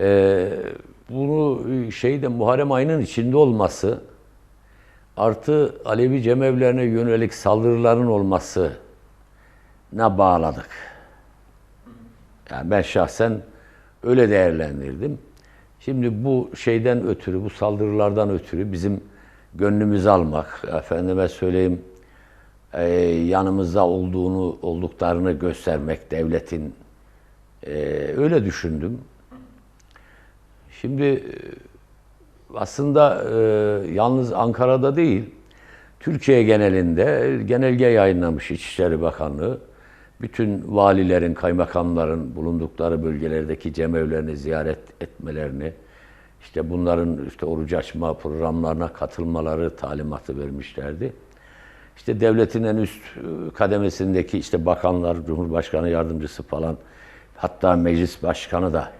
Ee, bunu şeyde Muharrem ayının içinde olması artı Alevi cemevlerine yönelik saldırıların olması ne bağladık. Yani ben şahsen öyle değerlendirdim. Şimdi bu şeyden ötürü, bu saldırılardan ötürü bizim gönlümüzü almak, efendime söyleyeyim, e, yanımızda olduğunu, olduklarını göstermek devletin e, öyle düşündüm. Şimdi e, aslında e, yalnız Ankara'da değil, Türkiye genelinde genelge yayınlamış İçişleri Bakanlığı. Bütün valilerin, kaymakamların bulundukları bölgelerdeki cemevlerini ziyaret etmelerini, işte bunların işte oruç açma programlarına katılmaları talimatı vermişlerdi. İşte devletin en üst e, kademesindeki işte bakanlar, Cumhurbaşkanı yardımcısı falan, hatta meclis başkanı da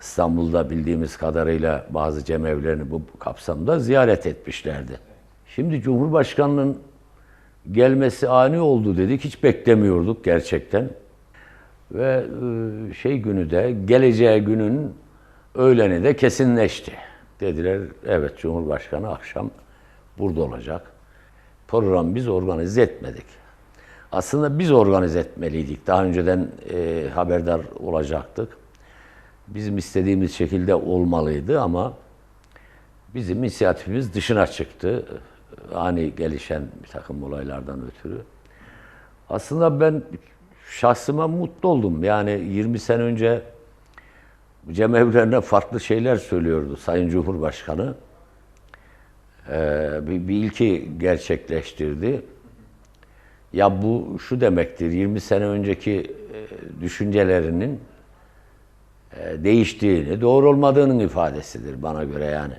İstanbul'da bildiğimiz kadarıyla bazı cemevlerini bu kapsamda ziyaret etmişlerdi. Şimdi Cumhurbaşkanı'nın gelmesi ani oldu dedik. Hiç beklemiyorduk gerçekten. Ve e, şey günü de geleceği günün öğleni de kesinleşti. Dediler evet Cumhurbaşkanı akşam burada olacak. Program biz organize etmedik. Aslında biz organize etmeliydik. Daha önceden e, haberdar olacaktık. Bizim istediğimiz şekilde olmalıydı ama bizim inisiyatifimiz dışına çıktı. Ani gelişen bir takım olaylardan ötürü. Aslında ben şahsıma mutlu oldum. Yani 20 sene önce cemevlerine farklı şeyler söylüyordu Sayın Cumhurbaşkanı. Ee, bir, bir ilki gerçekleştirdi. Ya bu şu demektir, 20 sene önceki e, düşüncelerinin değiştiğini, doğru olmadığının ifadesidir bana göre yani.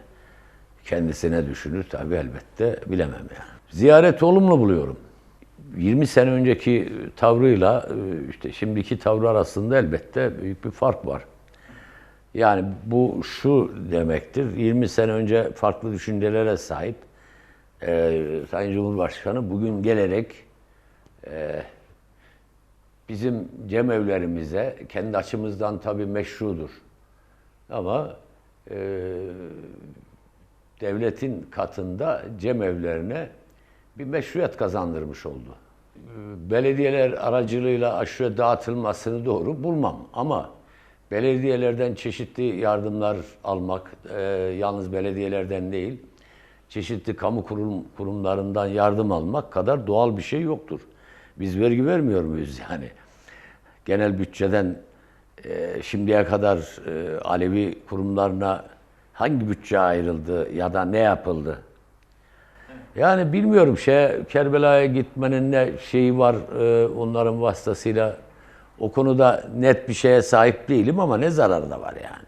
Kendisine düşünür tabii elbette bilemem yani. Ziyaret olumlu buluyorum. 20 sene önceki tavrıyla e, işte şimdiki tavrı arasında elbette büyük bir fark var. Yani bu şu demektir, 20 sene önce farklı düşüncelere sahip e, Sayın Cumhurbaşkanı bugün gelerek e, bizim cemevlerimize kendi açımızdan tabii meşrudur. Ama e, devletin katında cemevlerine bir meşruiyet kazandırmış oldu. E, Belediyeler aracılığıyla aşure dağıtılmasını doğru bulmam ama belediyelerden çeşitli yardımlar almak, e, yalnız belediyelerden değil, çeşitli kamu kurum, kurumlarından yardım almak kadar doğal bir şey yoktur. Biz vergi vermiyor muyuz yani? Genel bütçeden e, şimdiye kadar e, Alevi kurumlarına hangi bütçe ayrıldı ya da ne yapıldı? Yani bilmiyorum şey Kerbela'ya gitmenin ne şeyi var e, onların vasıtasıyla o konuda net bir şeye sahip değilim ama ne zararı da var yani.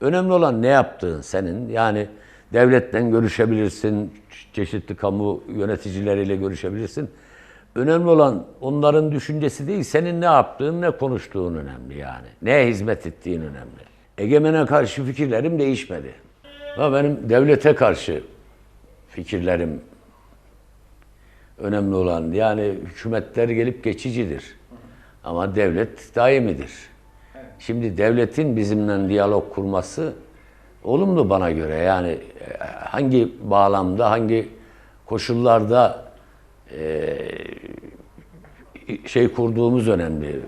Önemli olan ne yaptığın senin. Yani devletten görüşebilirsin, çeşitli kamu yöneticileriyle görüşebilirsin. Önemli olan onların düşüncesi değil, senin ne yaptığın, ne konuştuğun önemli yani. Neye hizmet ettiğin önemli. Egemene karşı fikirlerim değişmedi. Ama benim devlete karşı fikirlerim önemli olan. Yani hükümetler gelip geçicidir. Ama devlet daimidir. Şimdi devletin bizimle diyalog kurması olumlu bana göre. Yani e, hangi bağlamda, hangi koşullarda e, şey kurduğumuz önemli.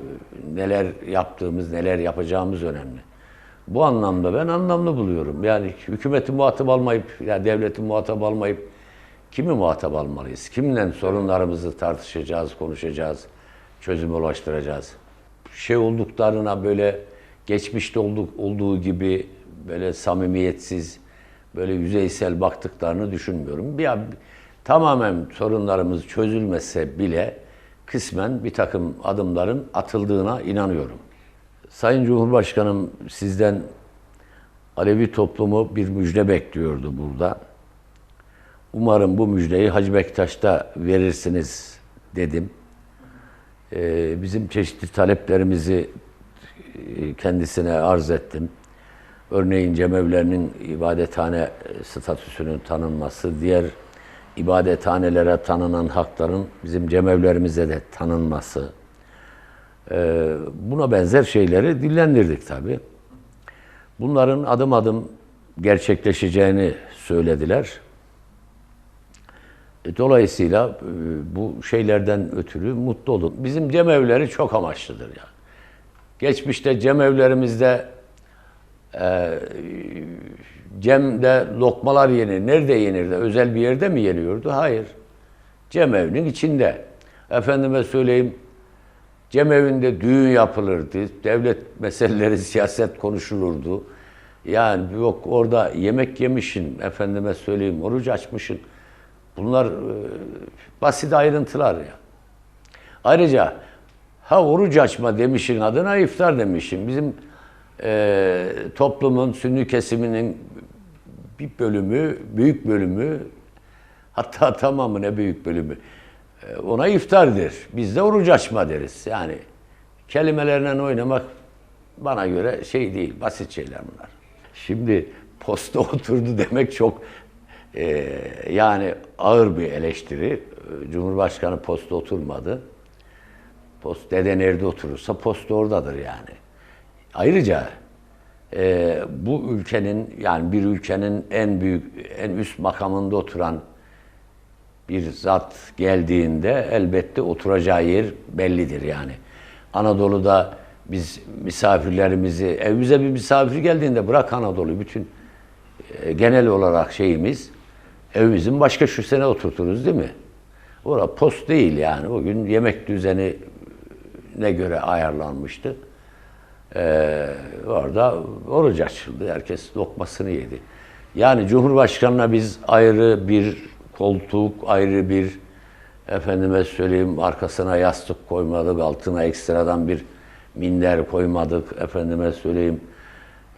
Neler yaptığımız, neler yapacağımız önemli. Bu anlamda ben anlamlı buluyorum. Yani hükümeti muhatap almayıp, yani devleti muhatap almayıp kimi muhatap almalıyız? Kimle sorunlarımızı tartışacağız, konuşacağız, çözüme ulaştıracağız? Şey olduklarına böyle geçmişte olduk, olduğu gibi böyle samimiyetsiz, böyle yüzeysel baktıklarını düşünmüyorum. Bir, tamamen sorunlarımız çözülmese bile kısmen bir takım adımların atıldığına inanıyorum. Sayın Cumhurbaşkanım sizden Alevi toplumu bir müjde bekliyordu burada. Umarım bu müjdeyi Hacı Bektaş'ta verirsiniz dedim. Ee, bizim çeşitli taleplerimizi e, kendisine arz ettim. Örneğin cemevlerinin ibadethane statüsünün tanınması, diğer ibadethanelere tanınan hakların bizim cemevlerimize de tanınması, ee, buna benzer şeyleri dillendirdik tabii. Bunların adım adım gerçekleşeceğini söylediler. E, Dolayısıyla e, bu şeylerden ötürü mutlu oldum. Bizim cemevleri çok amaçlıdır ya. Geçmişte cemevlerimizde e, Cem'de lokmalar yenir. Nerede yenirdi? Özel bir yerde mi yeniyordu? Hayır. Cemevinin içinde. Efendime söyleyeyim, cemevinde düğün yapılırdı. Devlet meseleleri, siyaset konuşulurdu. Yani yok orada yemek yemişin, efendime söyleyeyim, oruç açmışın. Bunlar e, basit ayrıntılar ya. Ayrıca ha oruç açma demişin adına iftar demişin. Bizim e, toplumun sünni kesiminin bir bölümü, büyük bölümü hatta tamamı ne büyük bölümü e, ona iftardır. Biz de oruç açma deriz. Yani kelimelerle oynamak bana göre şey değil, basit şeyler bunlar. Şimdi posta oturdu demek çok e, yani ağır bir eleştiri. Cumhurbaşkanı posta oturmadı. Post dede nerede oturursa posta oradadır yani. Ayrıca e, bu ülkenin yani bir ülkenin en büyük en üst makamında oturan bir zat geldiğinde elbette oturacağı yer bellidir yani. Anadolu'da biz misafirlerimizi evimize bir misafir geldiğinde bırak Anadolu bütün e, genel olarak şeyimiz evimizin başka şu sene oturturuz değil mi? Orada post değil yani. O gün yemek düzeni ne göre ayarlanmıştı. Ee, orada oruç açıldı. Herkes lokmasını yedi. Yani Cumhurbaşkanı'na biz ayrı bir koltuk, ayrı bir efendime söyleyeyim arkasına yastık koymadık, altına ekstradan bir minder koymadık, efendime söyleyeyim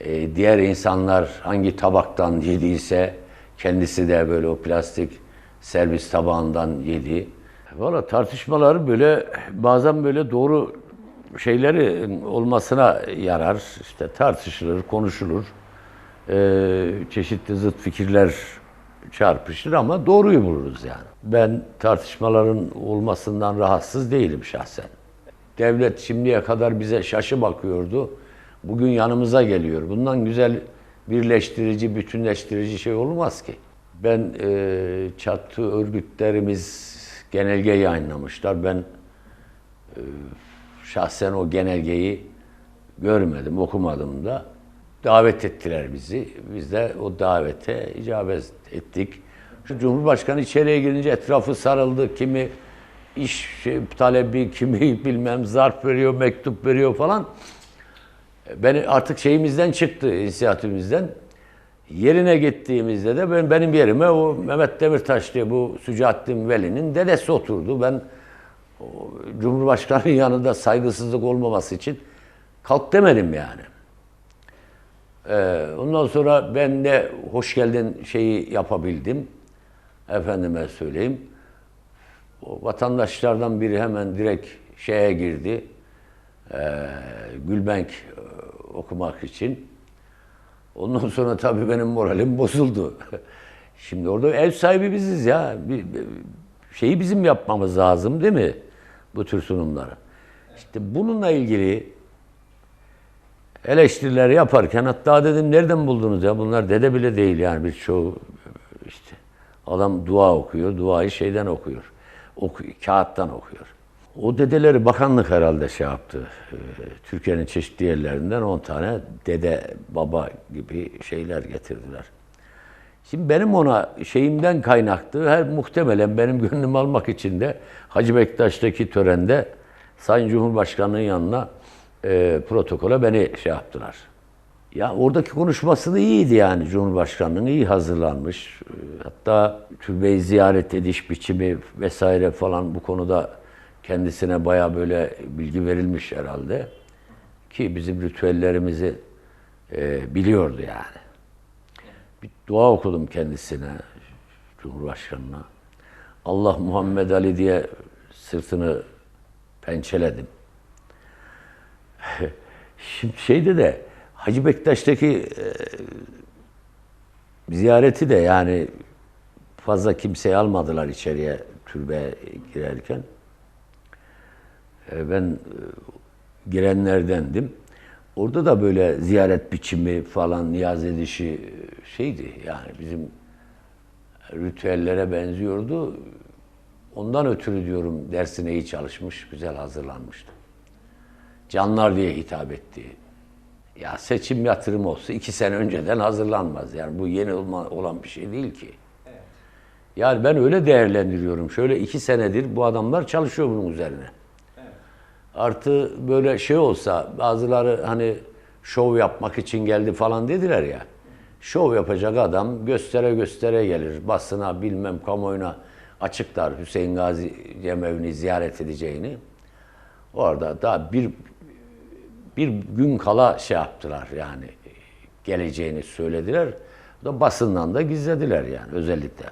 e, diğer insanlar hangi tabaktan yediyse kendisi de böyle o plastik servis tabağından yedi. Valla tartışmalar böyle bazen böyle doğru şeyleri olmasına yarar. İşte tartışılır, konuşulur. Ee, çeşitli zıt fikirler çarpışır ama doğruyu buluruz yani. Ben tartışmaların olmasından rahatsız değilim şahsen. Devlet şimdiye kadar bize şaşı bakıyordu. Bugün yanımıza geliyor. Bundan güzel birleştirici, bütünleştirici şey olmaz ki. Ben e, çatı örgütlerimiz genelge yayınlamışlar. Ben e, şahsen o genelgeyi görmedim, okumadım da. Davet ettiler bizi. Biz de o davete icabet ettik. Şu Cumhurbaşkanı içeriye girince etrafı sarıldı. Kimi iş şey, talebi, kimi bilmem zarf veriyor, mektup veriyor falan. Beni artık şeyimizden çıktı, inisiyatifimizden. Yerine gittiğimizde de ben benim yerime o Mehmet Demirtaş diye bu Sücaettin Veli'nin dedesi oturdu. Ben Cumhurbaşkanı'nın yanında saygısızlık olmaması için kalk demedim yani. Ee, ondan sonra ben de hoş geldin şeyi yapabildim. Efendime söyleyeyim. O vatandaşlardan biri hemen direkt şeye girdi. Ee, Gülbenk e, okumak için. Ondan sonra tabii benim moralim bozuldu. Şimdi orada ev sahibi biziz ya. Şeyi bizim yapmamız lazım değil mi? Bu tür sunumları. İşte bununla ilgili eleştiriler yaparken hatta dedim nereden buldunuz ya bunlar dede bile değil yani birçoğu işte adam dua okuyor, duayı şeyden okuyor. Okuyor, kağıttan okuyor. O dedeleri bakanlık herhalde şey yaptı. Ee, Türkiye'nin çeşitli yerlerinden 10 tane dede, baba gibi şeyler getirdiler. Şimdi benim ona şeyimden kaynaklı, her muhtemelen benim gönlümü almak için de Hacı Bektaş'taki törende Sayın Cumhurbaşkanı'nın yanına e, protokole beni şey yaptılar. Ya oradaki konuşması da iyiydi yani Cumhurbaşkanı'nın iyi hazırlanmış. E, Hatta türbeyi ziyaret ediş biçimi vesaire falan bu konuda kendisine baya böyle bilgi verilmiş herhalde. Ki bizim ritüellerimizi e, biliyordu yani. Bir dua okudum kendisine, Cumhurbaşkanı'na. Allah Muhammed Ali diye sırtını pençeledim. Şimdi şeyde de Hacı Bektaş'taki e, ziyareti de yani fazla kimseyi almadılar içeriye türbeye girerken. E, ben e, girenlerdendim. Orada da böyle ziyaret biçimi falan niyaz edişi şeydi yani bizim ritüellere benziyordu. Ondan ötürü diyorum dersine iyi çalışmış, güzel hazırlanmıştı. Canlar diye hitap etti. Ya seçim yatırım olsa iki sene önceden hazırlanmaz. Yani bu yeni olan bir şey değil ki. Yani ben öyle değerlendiriyorum. Şöyle iki senedir bu adamlar çalışıyor bunun üzerine. Artı böyle şey olsa bazıları hani şov yapmak için geldi falan dediler ya. Şov yapacak adam göstere göstere gelir. Basına bilmem kamuoyuna açıklar Hüseyin Gazi Cemevi'ni ziyaret edeceğini. Orada daha bir bir gün kala şey yaptılar yani geleceğini söylediler. Da basından da gizlediler yani özellikle.